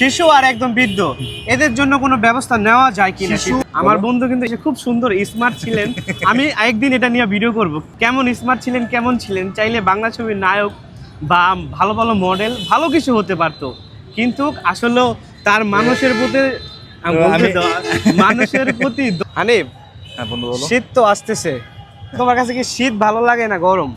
শিশু আর একদম বৃদ্ধ এদের জন্য কোনো ব্যবস্থা নেওয়া যায় কিনা? শিশু- আমার বন্ধু কিন্তু এসে খুব সুন্দর স্মার্ট ছিলেন। আমি একদিন এটা নিয়ে ভিডিও করব। কেমন স্মার্ট ছিলেন কেমন ছিলেন? চাইলে বাংলা ছবির নায়ক বা ভালো ভালো মডেল ভালো কিছু হতে পারতো। কিন্তু আসলে তার মানুষের প্রতি মানুষের প্রতি হানিফ হ্যাঁ শীত তো আসতেছে। তোমার কাছে কি শীত ভালো লাগে না গরম?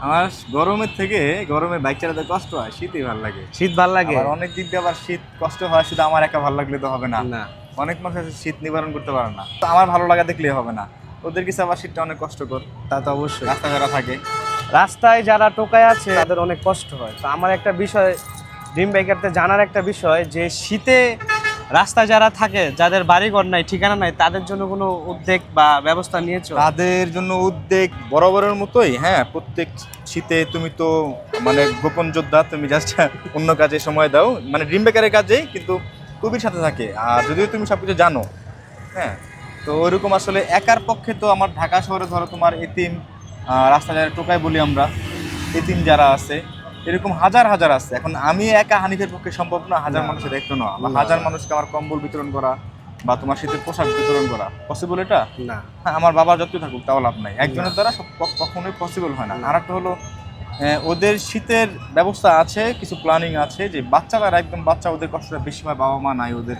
আমার গরমের থেকে গরমে বাইক চালাতে কষ্ট হয় শীতই ভালো লাগে। শীত ভালো লাগে? আবার অনেক দিক দিয়ে আবার শীত কষ্ট হয় শুধু আমার একা ভালো লাগলে তো হবে না। না। অনেক মানুষ আছে শীত নিবারণ করতে পারে না। তো আমার ভালো লাগা দেখলেই হবে না। ওদের কিছু আবার শীতটা অনেক কষ্টকর। তা তো অবশ্যই। রাস্তা যারা থাকে। রাস্তায় যারা টোকায় আছে তাদের অনেক কষ্ট হয়। তো আমার একটা বিষয় ড্রিম বাইকারতে জানার একটা বিষয় যে শীতে রাস্তায় যারা থাকে যাদের বাড়িঘর নাই ঠিকানা নাই তাদের জন্য কোনো উদ্যোগ বা ব্যবস্থা নিয়েছো? তাদের জন্য উদ্বেগ বরাবরের মতোই হ্যাঁ প্রত্যেক শীতে তুমি তো মানে গোপন যোদ্ধা তুমি জাস্ট অন্য কাজে সময় দাও। মানে ড্রিম বেকারের কাজেই কিন্তু খুবই সাথে থাকে আর যদিও তুমি সব কিছু জানো হ্যাঁ তো ওইরকম আসলে একার পক্ষে তো আমার ঢাকা শহরে ধরো তোমার এতিম আহ, রাস্তা যারা টোকায় বলি আমরা এতিম যারা আছে এরকম হাজার হাজার আছে। এখন আমি একা হানিফের পক্ষে সম্ভব না হাজার। মানুষের দেখতে না বা হাজার মানুষকে আমার কম্বল বিতরণ করা বা তোমার শীতের পোশাক বিতরণ করা। পসিবল এটা? না। হ্যাঁ আমার বাবা যত থাকুক তাও লাভ নাই। একজনের দ্বারা সব কখনোই পসিবল হয় না। আর একটা হলো ওদের শীতের ব্যবস্থা আছে কিছু প্ল্যানিং আছে যে বাচ্চারা একদম বাচ্চা ওদের কষ্টটা বেশি হয় বাবা মা নাই ওদের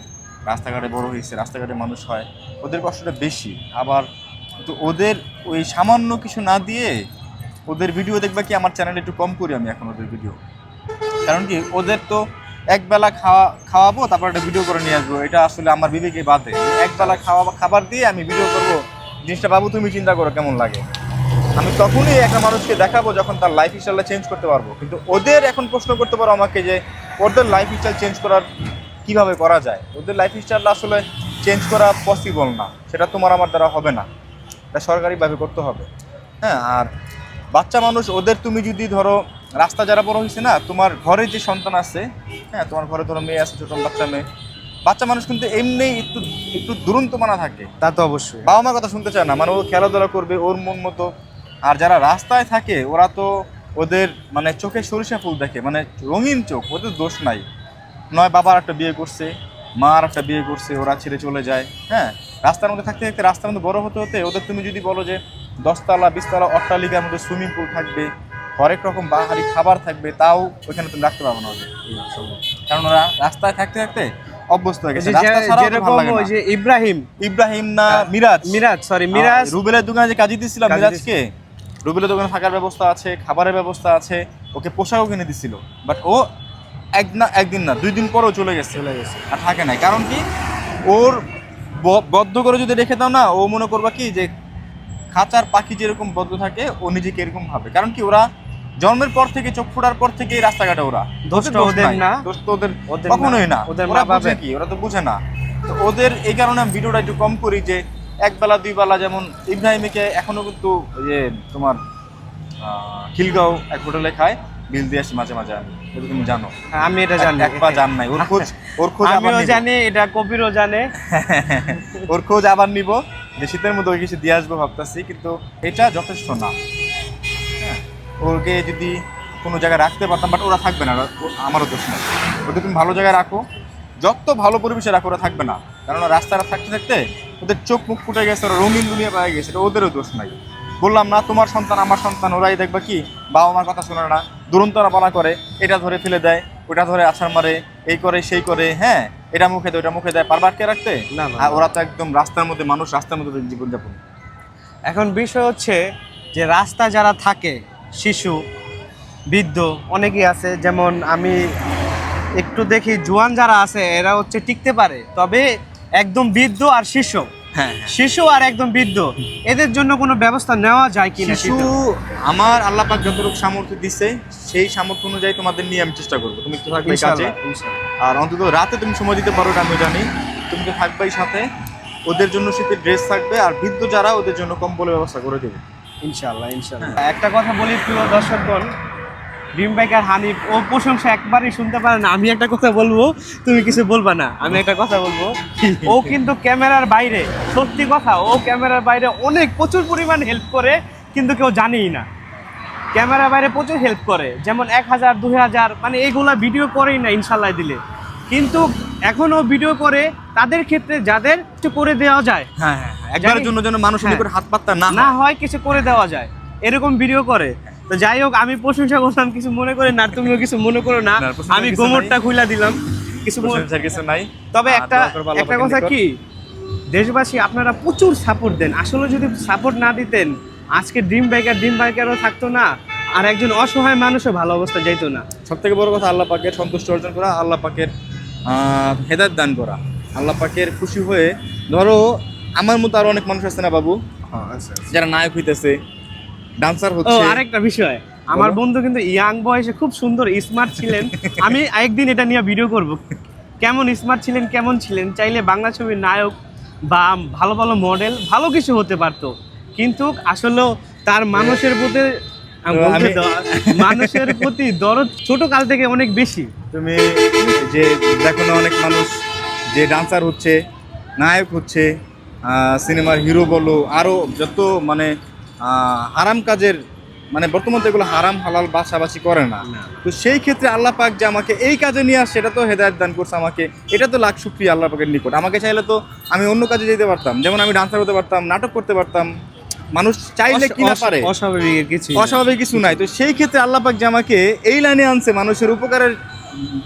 রাস্তাঘাটে বড় হয়েছে রাস্তাঘাটে মানুষ হয় ওদের কষ্টটা বেশি। আবার তো ওদের ওই সামান্য কিছু না দিয়ে ওদের ভিডিও দেখবে কি আমার চ্যানেলে একটু কম করি আমি এখন ওদের ভিডিও। কারণ কি, ওদের তো একবেলা খাওয়া, খাওয়াবো, তারপর একটা ভিডিও করে নিয়ে আসব। এটা আসলে আমার বিবেকে বাদে একবেলা খাওয়া, খাবার দিয়ে আমি ভিডিও করব। জিনিসটা বাবু, তুমি চিন্তা করো কেমন লাগে। আমি তখনই একটা মানুষকে দেখাবো যখন তার লাইফ স্টাইলটা চেঞ্জ করতে পারব। কিন্তু ওদের এখন প্রশ্ন করতে পারো আমাকে যে, ওদের লাইফ স্টাইল চেঞ্জ করার কীভাবে করা যায়? ওদের লাইফ স্টাইলটা আসলে চেঞ্জ করা পসিবল না। সেটা তোমার, আমার দ্বারা হবে না। এটা সরকারিভাবে করতে হবে। হ্যাঁ আর বাচ্চা মানুষ ওদের তুমি যদি ধরো রাস্তা যারা বড় হয়েছে না তোমার ঘরে যে সন্তান আছে হ্যাঁ তোমার ঘরে ধরো মেয়ে আছে ছোট বাচ্চা মেয়ে বাচ্চা মানুষ কিন্তু এমনি একটু একটু দুরন্ত মানা থাকে। তা তো অবশ্যই। বাবা মার কথা শুনতে চায় না মানে ও খেলাধুলা করবে ওর মন মতো। আর যারা রাস্তায় থাকে ওরা তো ওদের মানে চোখে সরিষা ফুল দেখে মানে রঙিন চোখ ওদের দোষ নাই। নয় বাবার একটা বিয়ে করছে মার একটা বিয়ে করছে ওরা ছেড়ে চলে যায় হ্যাঁ। রাস্তার মধ্যে থাকতে থাকতে রাস্তার মধ্যে বড় হতে হতে ওদের তুমি যদি বলো যে দশতলা বিশতলা অট্টালিকার মধ্যে সুইমিং পুল থাকবে হরেক রকম বাহারি খাবার থাকবে তাও ওইখানে তুমি রাখতে পারবে না কারণ ওরা রাস্তায় থাকতে থাকতে অভ্যস্ত হয়ে গেছে। যে- যেরকম ওই ইব্রাহিম। ইব্রাহিম না মিরাজ? মিরাজ সরি মিরাজ। রুবেলের দোকানে যে কাজে দিছিলাম মিরাজকে? রুবেলের দোকানে থাকার ব্যবস্থা আছে খাবারের ব্যবস্থা আছে ওকে পোশাকও কিনে দিছিল। বাট ও এক না একদিন না দুই দিন পরেও চলে গেছে। চলে গেছে। আর থাকে নাই। কারণ কি? ওর বদ্ধ করে যদি রেখে দাও না ও মনে করবা কি যে খাঁচার পাখি যেরকম বদ্ধ থাকে ও নিজেকে এরকম ভাবে। কারণ কি ওরা জন্মের পর থেকে চোখ ফোটার পর থেকে রাস্তাঘাটে ওরা। দোষটা ওদের না। দোষ তো ওদের কখনোই না। ওরা বুঝে কি? ওরা তো বুঝে না। তো ওদের এই কারণে আমি ভিডিওটা একটু কম করি যে দুই বেলা যেমন ইব্রাহিমকে এখনও কিন্তু যে তোমার খিলগাঁও এক হোটেলে খায় বিল দিয়ে আসি মাঝে মাঝে আমি। এটা তুমি জানো। আমি এটা জানি। এক পা জান নাই। ওর খোঁজ ওর খোঁজ আমিও। জানি এটা কবিরও জানে। ওর খোঁজ আবার নিব। যে শীতের মধ্যে ওই কিছু দিয়ে আসব ভাবতেছি কিন্তু এটা যথেষ্ট না। হ্যাঁ, ওকে যদি কোনো জায়গায় রাখতে পারতাম বাট ওরা থাকবে না আমারও দোষ নেই। ওদের তুমি ভালো জায়গায় রাখো যত ভালো পরিবেশে রাখো ওরা থাকবে না। কারণ রাস্তাটা থাকতে থাকতে ওদের চোখ মুখ ফুটে গেছে ওরা রঙিন দুনিয়া পায়ে গেছে এটা ওদেরও দোষ নাই। বললাম না তোমার সন্তান আমার সন্তান ওরাই দেখবা কি? বাবা মার কথা শোনে না দুরন্তরা বলা করে এটা ধরে ফেলে দেয় ওটা ধরে আছাড় মারে এই করে সেই করে। হ্যাঁ এটা মুখে দেয় ওটা মুখে দেয় পারবার কে রাখতে? না, আর ওরা তো একদম রাস্তার মধ্যে মানুষ রাস্তার মধ্যে জীবনযাপন এখন বিষয় হচ্ছে যে রাস্তা যারা থাকে শিশু বৃদ্ধ অনেকেই আছে যেমন আমি একটু দেখি জোয়ান যারা আছে এরা হচ্ছে টিকতে পারে। তবে একদম বৃদ্ধ আর শিশু। শিশু আর একদম বৃদ্ধ এদের জন্য কোনো ব্যবস্থা নেওয়া যায় কিনা শিশু আমার আল্লাহ পাক যতটুকু সামর্থ্য দিছে সেই সামর্থ্য অনুযায়ী তোমাদের নিয়ে আমি চেষ্টা করব। তুমি তো থাকবে ইনশাআল্লাহ। আর অন্তত রাতে তুমি সময় দিতে পারো আমি জানি। তুমি তো থাকবেই সাথে। ওদের জন্য শীতের ড্রেস থাকবে আর বৃদ্ধ যারা ওদের জন্য কম্বলের ব্যবস্থা করে দেবে। ইনশাআল্লাহ ইনশাআল্লাহ একটা কথা বলি প্রিয় দর্শকগণ ড্রিম বাইকার হানিফ ও প্রশংসা একবারই শুনতে পারে না আমি একটা কথা বলব তুমি কিছু বলবা না আমি একটা কথা বলব ও কিন্তু ক্যামেরার বাইরে সত্যি কথা ও ক্যামেরার বাইরে অনেক প্রচুর পরিমাণ হেল্প করে কিন্তু কেউ জানেই না ক্যামেরার বাইরে প্রচুর হেল্প করে যেমন এক হাজার দুই হাজার মানে এইগুলা ভিডিও করেই না ইনশাল্লাহ দিলে কিন্তু এখনও ভিডিও করে তাদের ক্ষেত্রে যাদের কিছু করে দেওয়া যায় হ্যাঁ হ্যাঁ হ্যাঁ। একবারের জন্য যেন মানুষের হ্যাঁ। হাত পাত্তা না না। হয় কিছু করে দেওয়া যায় এরকম ভিডিও করে তো যাই হোক আমি প্রশংসা করলাম কিছু মনে করে না তুমিও কিছু মনে করো না। আমি গোমরটা খুইলা দিলাম। কিছু কিছু নাই। তবে একটা একটা কথা কি? দেশবাসী আপনারা প্রচুর সাপোর্ট দেন। আসলে যদি সাপোর্ট না দিতেন আজকে ড্রিম বাইকার ড্রিম বাইকারও থাকতো না আর একজন অসহায় মানুষও ভালো অবস্থা যাইতো না। সব থেকে বড় কথা আল্লাহ পাকের সন্তুষ্ট অর্জন করা আল্লাহ পাকের হেদায়ত দান করা। আল্লাহ পাকের খুশি হয়ে ধরো আমার মতো আরও অনেক মানুষ আছে না বাবু? যারা নায়ক হইতেছে ডান্সার ও হচ্ছে। আরেকটা বিষয়। আমার বন্ধু কিন্তু ইয়াং বয়সে খুব সুন্দর স্মার্ট ছিলেন। আমি একদিন এটা নিয়ে ভিডিও করব। কেমন স্মার্ট ছিলেন কেমন ছিলেন? চাইলে বাংলা ছবির নায়ক বা ভালো ভালো মডেল ভালো কিছু হতে পারতো। কিন্তু আসলে তার মানুষের প্রতি মানুষের প্রতি দরদ ছোট কাল থেকে অনেক বেশি। তুমি যে দেখো না অনেক মানুষ যে ডান্সার হচ্ছে নায়ক হচ্ছে সিনেমার হিরো বলো আরও যত মানে হারাম কাজের মানে বর্তমান তো এগুলো হারাম হালাল বাসাবাসি করে না। তো সেই ক্ষেত্রে আল্লাহ পাক যে আমাকে এই কাজে নিয়ে আসছে এটা তো হেদায়ত দান করছে আমাকে এটা তো লাখ শুক্রিয়া আল্লাহ পাকের নিকট। আমাকে চাইলে তো আমি অন্য কাজে যেতে পারতাম যেমন আমি ডান্সার হতে পারতাম নাটক করতে পারতাম। মানুষ চাইলে কি না পারে? অস্বাভাবিক কিছু অস্বাভাবিক কিছু নাই। তো সেই ক্ষেত্রে আল্লাহ পাক যে আমাকে এই লাইনে আনছে মানুষের উপকারের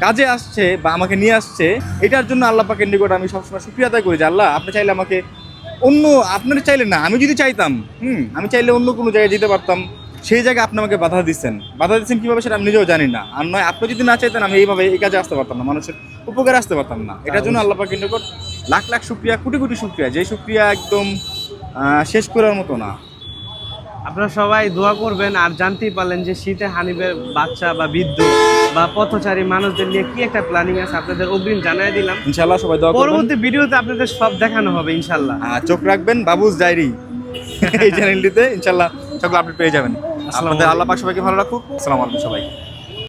কাজে আসছে বা আমাকে নিয়ে আসছে এটার জন্য আল্লাহ পাকের নিকট আমি সবসময় শুক্রিয়া আদায় করি যে আল্লাহ আপনি চাইলে আমাকে অন্য আপনার চাইলে না, আমি যদি চাইতাম, হুম, আমি চাইলে অন্য কোনো জায়গায় যেতে পারতাম, সেই জায়গায় আপনি আমাকে বাধা দিচ্ছেন। বাধা দিচ্ছেন কীভাবে সেটা আমি নিজেও জানি না। আর নয়, আপনি যদি না চাইতেন, আমি এইভাবে এই কাজে আসতে পারতাম না, মানুষের উপকারে আসতে পারতাম না। এটার জন্য আল্লাহ পাকের নিকট লাখ লাখ শুক্রিয়া, কোটি কোটি শুক্রিয়া। যে শুক্রিয়া একদম শেষ করার মতো না। আপনারা সবাই দোয়া করবেন আর জানতেই পারলেন যে শীতে হানিবের বাচ্চা বা বৃদ্ধ বা পথচারী মানুষদের নিয়ে কি একটা প্ল্যানিং আছে আপনাদের অগ্রিম জানাই দিলাম। ইনশাল্লাহ সবাই দোয়া করবেন। পরবর্তী ভিডিওতে আপনাদের সব দেখানো হবে ইনশাল্লাহ আর চোখ রাখবেন বাবুস ডায়েরি এই চ্যানেলটিতে ইনশাল্লাহ সকল আপডেট পেয়ে যাবেন। আপনাদের আল্লাহ পাক সবাইকে ভালো রাখুক। আসসালামু আলাইকুম সবাই